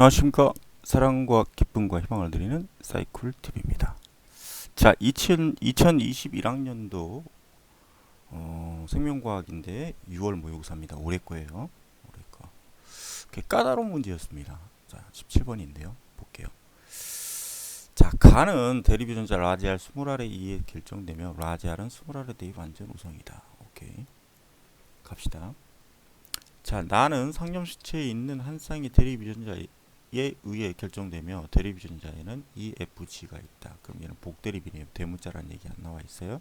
안녕하십니까 사랑과 기쁨과 희망을 드리는 사이클 TV입니다. 자, 2000, 2021학년도 어, 생명과학인데 6월 모의고사입니다. 올해 거예요. 올해 거. 꽤 까다로운 문제였습니다. 자, 17번인데요. 볼게요. 자, 가는 대립유전자 라지알 20알에 의해 결정되며 라지알은 20알에 대입 완전 우성이다. 오케이. 갑시다. 자, 나는 상념시체에 있는 한 쌍의 대립유전자에 의해 결정되며 대립유전자에는 EFG가 있다. 그럼 얘는 복대립이네요. 대문자라는 얘기 안 나와 있어요.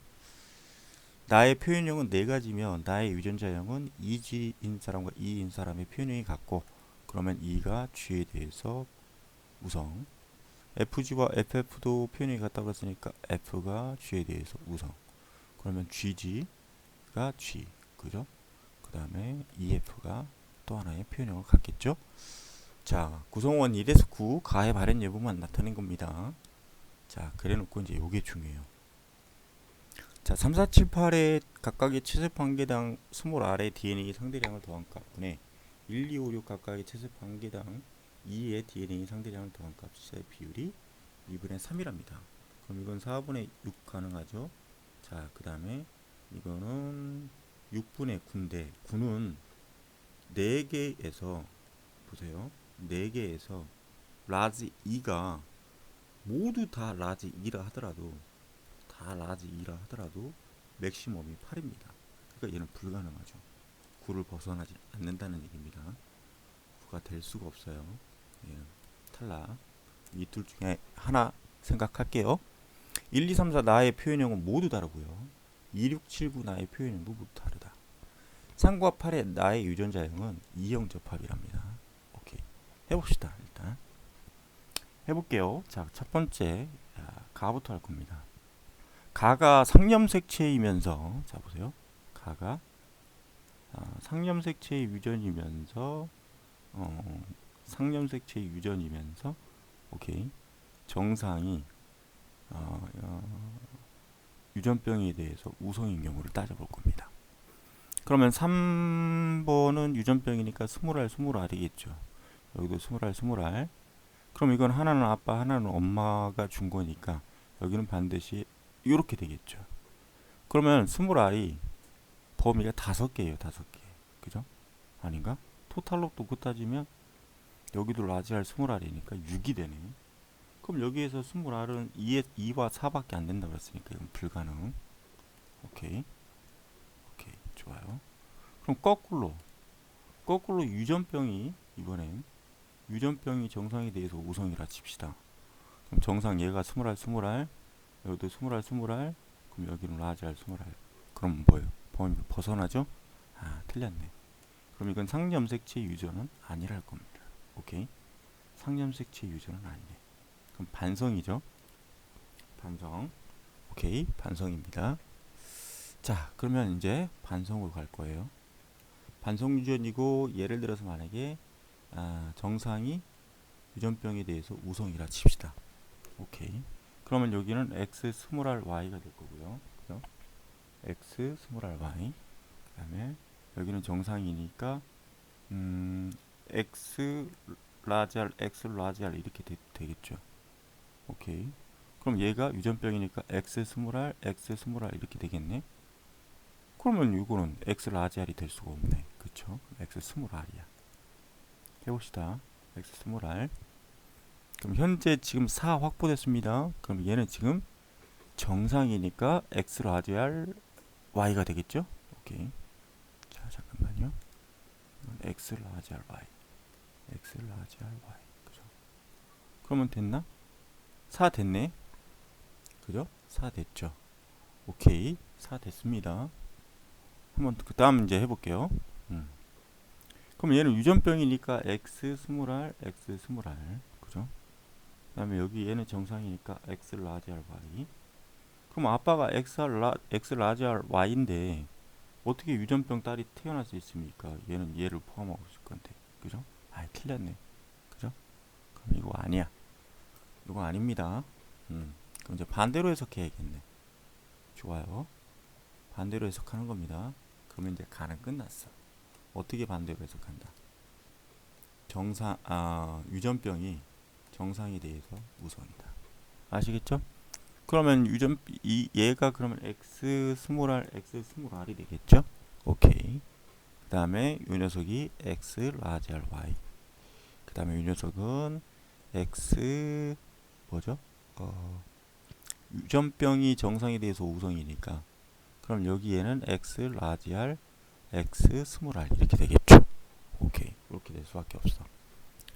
나의 표현형은 네 가지며 나의 유전자형은 EG인 사람과 E인 사람의 표현형이 같고 그러면 E가 G에 대해서 우성 FG와 FF도 표현형이 같다고 그랬으니까 F가 G에 대해서 우성 그러면 GG가 G 그죠? 그 다음에 EF가 또 하나의 표현형을 갖겠죠. 자, 구성원 1에서 9 가의 발현 여부만 나타낸 겁니다. 자, 그래 놓고 이제 요게 중요해요. 자, 3, 4, 7, 8의 각각의 채습 한 개당 20알의 DNA 상대량을 더한 값분에 1, 2, 5, 6 각각의 채습 한 개당 2의 DNA 상대량을 더한 값의 비율이 2분의 3이랍니다. 그럼 이건 4분의 6 가능하죠. 자, 그 다음에 이거는 6분의 9인데 9는 4개에서 보세요. 4개에서 라지 2가 모두 다 라지 2라 하더라도 다 라지 2라 하더라도 맥시멈이 8입니다. 그러니까 얘는 불가능하죠. 9를 벗어나지 않는다는 얘기입니다. 9가 될 수가 없어요. 얘는 탈락. 이 둘 중에 하나 생각할게요. 1, 2, 3, 4 나의 표현형은 모두 다르고요. 2, 6, 7, 9 나의 표현형도 모두 다르다. 3과 8의 나의 유전자형은 이형 접합이랍니다. 해봅시다. 일단 해볼게요. 자, 첫 번째 아, 가부터 할 겁니다. 가가 상염색체이면서 자 보세요. 가가 아, 상염색체의 유전이면서 어, 상염색체의 유전이면서 오케이 정상이 어, 어, 유전병에 대해서 우성인 경우를 따져볼 겁니다. 그러면 3번은 유전병이니까 20알 20알이겠죠. 여기도 20알 20알. 그럼 이건 하나는 아빠 하나는 엄마가 준 거니까 여기는 반드시 이렇게 되겠죠. 그러면 20알이 범위가 다섯 개예요. 다섯 개. 그죠? 아닌가? 토탈로 또그 따지면 여기도 라지알 20알이니까 6이 되네. 그럼 여기에서 20알은 2에, 2와 4밖에 안 된다 그랬으니까 이건 불가능. 오케이. 오케이. 좋아요. 그럼 거꾸로 거꾸로 유전병이 이번엔 유전병이 정상에 대해서 우성이라 칩시다. 그럼 정상 얘가 20알 20알 여기도 20알 20알 그럼 여기는 라지알 20알 그럼 뭐예요? 범위 벗어나죠? 아 틀렸네. 그럼 이건 상염색체 유전은 아니랄 겁니다. 오케이. 상염색체 유전은 아니네. 그럼 반성이죠. 반성. 오케이. 반성입니다. 자, 그러면 이제 반성으로 갈 거예요. 반성 유전이고 예를 들어서 만약에 아, 정상이 유전병에 대해서 우성이라 칩시다. 오케이. 그러면 여기는 x 스몰 y가 될 거고요. 그죠? x 스몰 y. 그다음에 여기는 정상이니까 음, x 라지 r x 라지 r 이렇게 되, 되겠죠. 오케이. 그럼 얘가 유전병이니까 x 스몰 r x 스몰 r 이렇게 되겠네. 그러면 이거는 x 라지 r이 될 수가 없네. 그쵸? x 스몰 r이야. 해봅시다. x 스몰. 그럼 현재 지금 4 확보됐습니다. 그럼 얘는 지금 정상이니까 x r y가 되겠죠? 오케이. 자, 잠깐만요. x r y. x r y. 그죠? 그러면 됐나? 4 됐네. 그죠? 4 됐죠. 오케이. 4 됐습니다. 한번 그 다음 이제 해 볼게요. 음. 그럼 얘는 유전병이니까 x 스몰 r, x 스몰 r, 그죠? 그다음에 여기 얘는 정상이니까 x 라지 r y. 그럼 아빠가 x 라 x 라지 r y인데 어떻게 유전병 딸이 태어날 수 있습니까? 얘는 얘를 포함하고 있을 건데, 그죠? 아, 틀렸네, 그죠? 그럼 이거 아니야. 이거 아닙니다. 음. 그럼 이제 반대로 해석해야겠네. 좋아요. 반대로 해석하는 겁니다. 그러면 이제 가는 끝났어. 어떻게 반대로 해석한다? 정상 아 유전병이 정상에 대해서 우성이다. 아시겠죠? 그러면 유전 이 얘가 그러면 x 스몰 x 스몰 r이 되겠죠? 오케이. 그다음에 이 녀석이 x 라지 r y. 그다음에 이 녀석은 x 뭐죠? 어 유전병이 정상에 대해서 우성이니까 그럼 여기에는 x 라지 r x 스몰 r 이렇게 되겠죠. 오케이. 그렇게 될 수밖에 없어.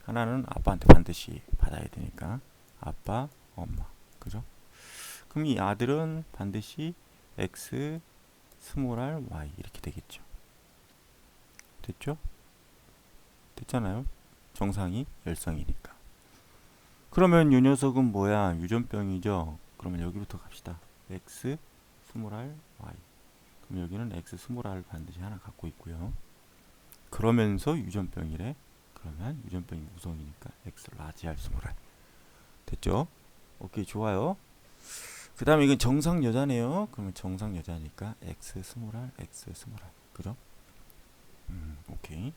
하나는 아빠한테 반드시 받아야 되니까 아빠, 엄마. 그죠? 그럼 이 아들은 반드시 x 스몰 r y 이렇게 되겠죠. 됐죠? 됐잖아요. 정상이 열성이니까. 그러면 이 녀석은 뭐야? 유전병이죠. 그러면 여기부터 갑시다. x 스몰 r y. 그럼 여기는 x 스몰 r 반드시 하나 갖고 있고요. 그러면서 유전병이래. 그러면 유전병이 우성이니까 x 라지 r 스몰 r. 됐죠? 오케이 좋아요. 그 다음에 이건 정상 여자네요. 그러면 정상 여자니까 x 스몰 r x 스몰 r. 그죠? 음, 오케이.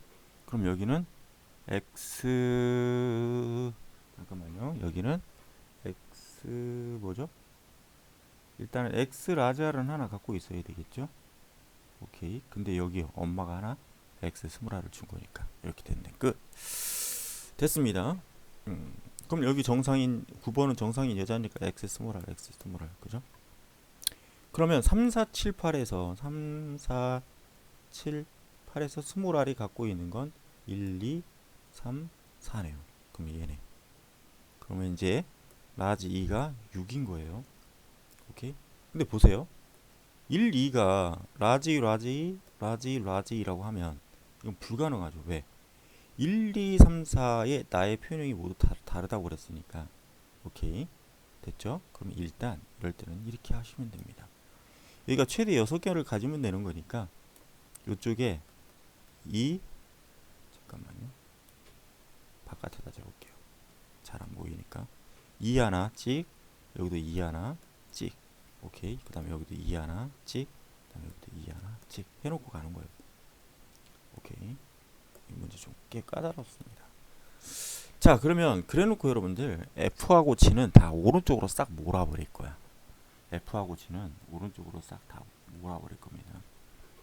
그럼 여기는 x 잠깐만요. 여기는 x 뭐죠? 일단은 x 라자는 하나 갖고 있어야 되겠죠? 오케이. 근데 여기 엄마가 하나 x 스몰r을 준 거니까 이렇게 됐네. 끝. 됐습니다. 음, 그럼 여기 정상인 9번은 정상인 여자니까 x 스몰r x 스몰r 그죠? 그러면 3, 4, 7, 8에서 3, 4, 7, 8에서 스몰 r이 갖고 있는 건 1, 2, 3, 4네요. 그럼 얘네. 그러면 이제 라지 2가 6인 거예요. 오케이? 근데 보세요. 1, 2가 라지, 라지, 라지, 라지라고 하면 이건 불가능하죠. 왜? 1, 2, 3, 4의 나의 표현형이 모두 다, 다르다고 그랬으니까. 오케이. 됐죠? 그럼 일단 이럴 때는 이렇게 하시면 됩니다. 여기가 최대 6개를 가지면 되는 거니까 이쪽에 2 잠깐만요. 바깥에다 적을게요. 잘 안 보이니까 2 하나 찍 여기도 2 하나 찍 오케이 그 다음에 여기도 2 하나 찍 그 다음에 여기도 2 하나 찍 해놓고 가는 거예요. 오케이 이 문제 좀 꽤 까다롭습니다. 자 그러면 그래놓고 여러분들 F하고 G는 다 오른쪽으로 싹 몰아버릴 거야. F하고 G는 오른쪽으로 싹 다 몰아버릴 겁니다.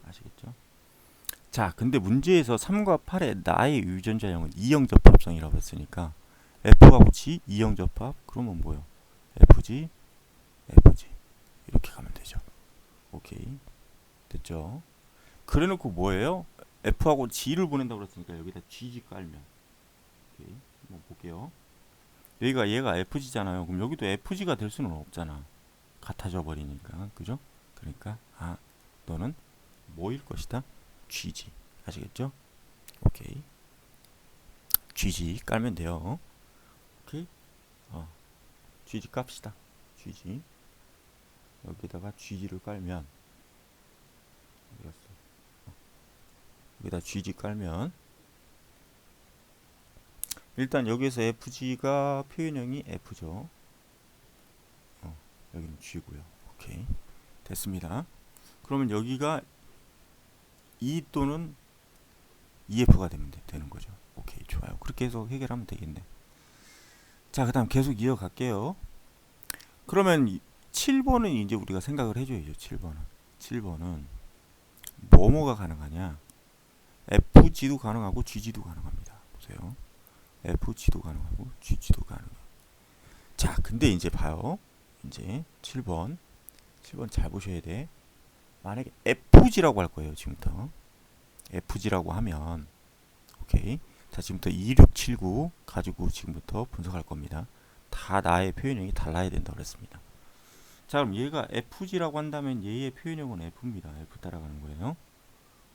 아시겠죠? 자, 근데 문제에서 3과 8의 나의 유전자형은 이형 접합성이라고 했으니까 F하고 G 이형 접합 그러면 뭐요? FG, FG 이렇게 가면 되죠. 오케이 됐죠? 그래놓고 뭐예요? F하고 G를 보낸다고 그랬으니까 여기다 GG 깔면 오케이 한번 볼게요. 여기가 얘가 FG잖아요. 그럼 여기도 FG가 될 수는 없잖아. 같아져 버리니까 그죠? 그러니까 아 너는 뭐일 것이다? GG 아시겠죠? 오케이 GG 깔면 돼요. 오케이 어 GG 깝시다. GG 여기다가 GG를 깔면. 여기다 GG 깔면 일단 여기서 FG가 표현형이 F죠. 어, 여기는 G고요. 오케이 됐습니다. 그러면 여기가 E 또는 EF가 되면 되, 되는 거죠. 오케이 좋아요. 그렇게 해서 해결하면 되겠네. 자 그 다음 계속 이어갈게요. 그러면 7번은 이제 우리가 생각을 해줘야죠. 7번은 7번은 뭐뭐가 가능하냐? FG도 가능하고 GG도 가능합니다. 보세요. FG도 가능하고 GG도 가능해요. 자 근데 이제 봐요. 이제 7번 7번 잘 보셔야 돼. 만약에 FG라고 할 거예요. 지금부터 FG라고 하면 오케이. 자 지금부터 2679 가지고 지금부터 분석할 겁니다. 다 나의 표현형이 달라야 된다고 그랬습니다. 자 그럼 얘가 FG라고 한다면 얘의 표현형은 F입니다. F 따라가는 거예요.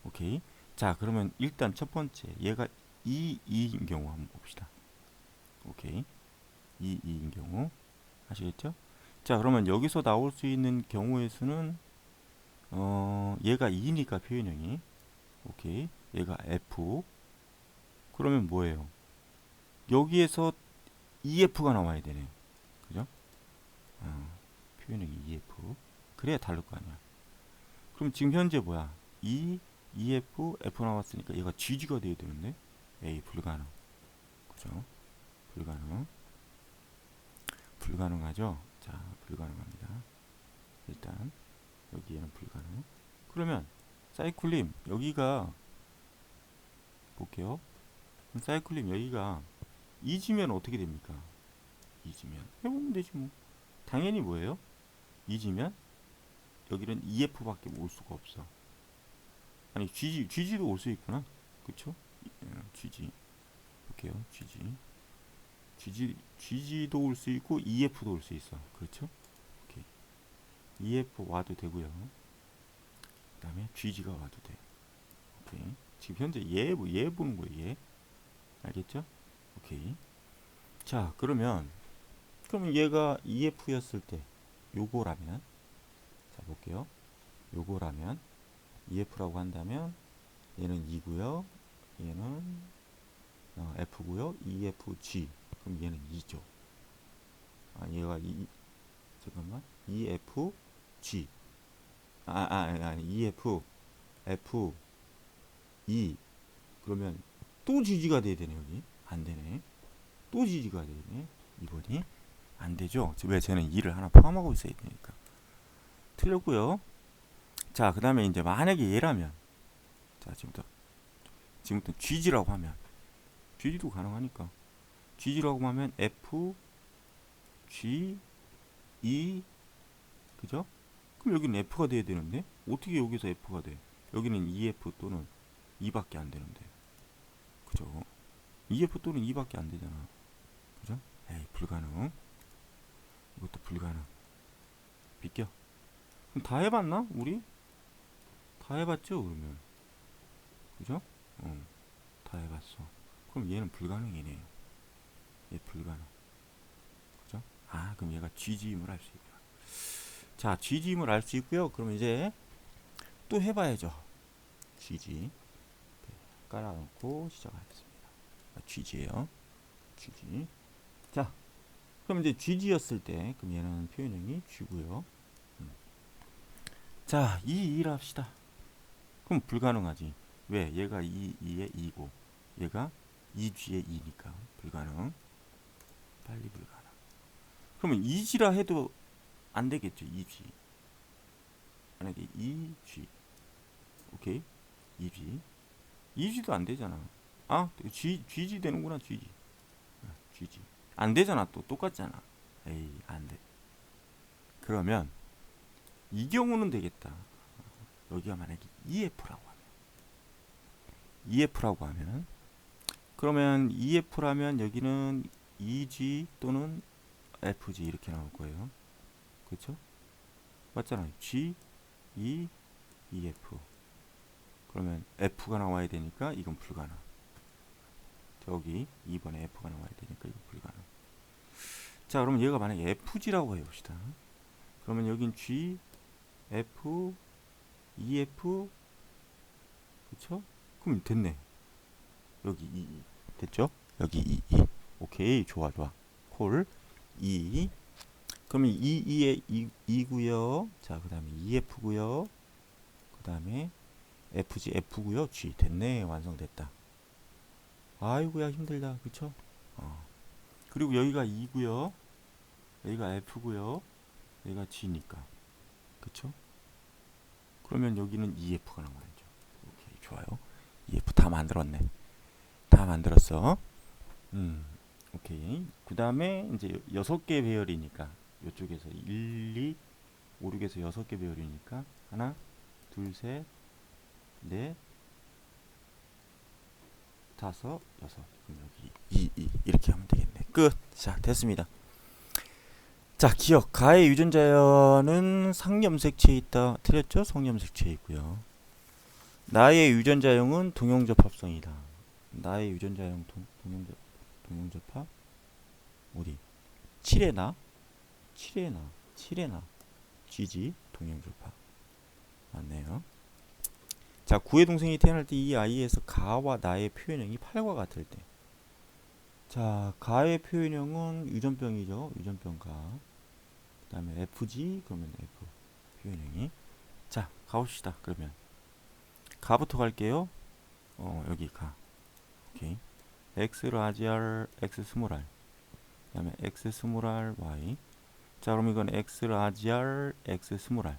오케이. 자 그러면 일단 첫 번째 얘가 2, 2인 경우 한번 봅시다. 오케이. 2, 2인 경우 아시겠죠? 자 그러면 여기서 나올 수 있는 경우의 수는 어 얘가 2니까 표현형이 오케이 얘가 F 그러면 뭐예요? 여기에서 EF가 나와야 되네요. 그죠? 어, 표현형이 EF 그래야 다를 거 아니야. 그럼 지금 현재 뭐야? E, EF, F 나왔으니까 얘가 GG가 돼야 되는데 A 불가능. 그죠? 불가능. 불가능하죠? 자, 불가능합니다. 일단 여기에는 불가능. 그러면 사이클림 여기가 볼게요. 사이클림 여기가 이지면 어떻게 됩니까? 이지면 해보면 되지 뭐. 당연히 뭐예요? 이지면 여기는 EF밖에 올 수가 없어. 아니 GG GG도 올 수 있구나. 그쵸? 어, GG 볼게요. GG GG GG도 올 수 있고 EF도 올 수 있어. 그렇죠? 오케이. EF 와도 되고요. 그다음에 GG가 와도 돼. 오케이. 지금 현재 얘, 뭐- 얘 보는 거예요. 얘. 알겠죠? 오케이. 자, 그러면 그러면 얘가 EF였을 때 요거라면 자, 볼게요. 요거라면 EF라고 한다면 얘는 2고요. 얘는 어, F고요. EFG. 그럼 얘는 2죠. 아, 얘가 이 잠깐만. EFG. 아, 아, 아니, EF F E 그러면 또 GG가 돼야 되네 여기 안 되네 또 GG가 되네 이번이 안 되죠 왜 쟤는 2를 하나 포함하고 있어야 되니까 틀렸고요 자 그 다음에 이제 만약에 얘라면 자 지금부터 지금부터 GG라고 하면 GG도 가능하니까 GG라고 하면 F G E 그죠? 그럼 여기는 F가 돼야 되는데 어떻게 여기서 F가 돼? 여기는 EF 또는 2밖에 안 되는데 그죠? EF 또는 2밖에 안 되잖아 그죠? 에이 불가능 이것도 불가능. 비껴. 그럼 다 해봤나 우리? 다 해봤죠 그러면. 그죠? 어, 다 해봤어. 그럼 얘는 불가능이네요 얘 불가능. 그죠? 아 그럼 얘가 GG임을 알 수 있구나. 자 GG임을 알 수 있고요. 그럼 이제 또 해봐야죠. GG 네, 깔아놓고 시작하겠습니다. 아, GG예요. GG 자 그럼 이제 GG였을 때 그럼 얘는 표현형이 G고요. 음. 자 2, 2라 합시다. 그럼 불가능하지. 왜? 얘가 2, 2에 2고 얘가 2G에 2니까 불가능. 빨리 불가능. 그러면 2G라 해도 안 되겠죠 2G 만약에 2G 오케이? 2G 2G도 안 되잖아. 아 G, GG 되는구나 GG 아, GG 안 되잖아 또 똑같잖아. 에이 안돼. 그러면 이 경우는 되겠다. 여기가 만약에 EF라고 하면. EF라고 하면 그러면 EF라면 여기는 EG 또는 FG 이렇게 나올 거예요. 그렇죠 맞잖아요. G E EF 그러면 F가 나와야 되니까 이건 불가능 저기 2번에 F가 나와야 되니까 이건 불가능. 자 그러면 얘가 만약에 FG라고 해봅시다. 그러면 여긴 G F EF 그쵸? 그럼 됐네. 여기 2 2 됐죠? 여기 2 2 오케이 좋아 좋아. 콜 2 그러면 2 2에 2, 2고요. 자 그 다음에 EF고요. 그 다음에 FG F고요. G. 됐네. 완성됐다 아이고야 힘들다. 그쵸? 어. 그리고 여기가 2고요. 여기가 F고요. 여기가 G니까. 그쵸? 그러면 여기는 EF가 나와야죠. 오케이 좋아요. EF 다 만들었네. 다 만들었어. 음 오케이. 그 다음에 이제 여섯 개 배열이니까 이쪽에서 1, 2, 5, 6에서 여섯 개 배열이니까 하나 둘셋 넷, 다섯, 여섯. 여기 2, 2 이렇게 하면 되겠네. 끝. 자, 됐습니다. 자, 기억. 가의 유전자는 상염색체에 있다. 틀렸죠? 성염색체에 있고요. 나의 유전자형은 동형접합성이다. 나의 유전자형 동, 동형접 동형접합 어디? 7의 나? 7의 나. 7의 나. GG 동형접합. 맞네요. 자, 구의 동생이 태어날 때 이 아이에서 가와 나의 표현형이 8과 같을 때. 자, 가의 표현형은 유전병이죠. 유전병 가. 그 다음에 FG, 그러면 F 표현형이. 자, 가봅시다. 그러면. 가부터 갈게요. 어, 여기 가. 오케이. x 라지 r x 스몰 r 그 다음에 x 스몰 r y 자 그럼 이건 x 라지 r x 스몰 r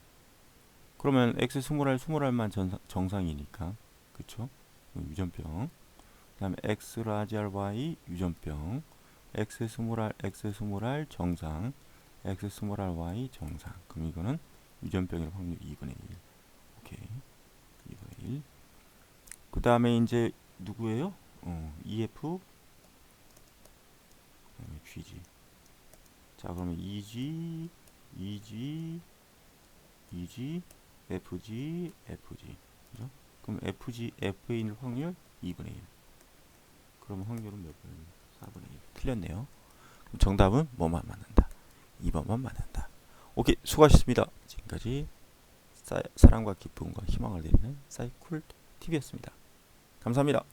그러면 x 스몰 r 스몰 r만 전사, 정상이니까. 그쵸? 유전병. 그 다음에 x 라지 r y 유전병. X 스몰 r x 스몰 r 정상. X 스몰 r y 정상. 그럼 이거는 유전병일 확률 2분의 1 오케이. 2분의 1 그 다음에 이제 누구예요? 어, EF 그다음에 GG 자 그러면 EG EG EG FG FG 그죠? 그럼 FG FA일 확률 2분의 1 그럼 확률은 몇 분? 4분의 1 틀렸네요. 정답은 뭐만 맞는다? 2번만 맞는다. 오케이 수고하셨습니다. 지금까지 사, 사랑과 기쁨과 희망을 드리는 사이쿨 TV였습니다. 감사합니다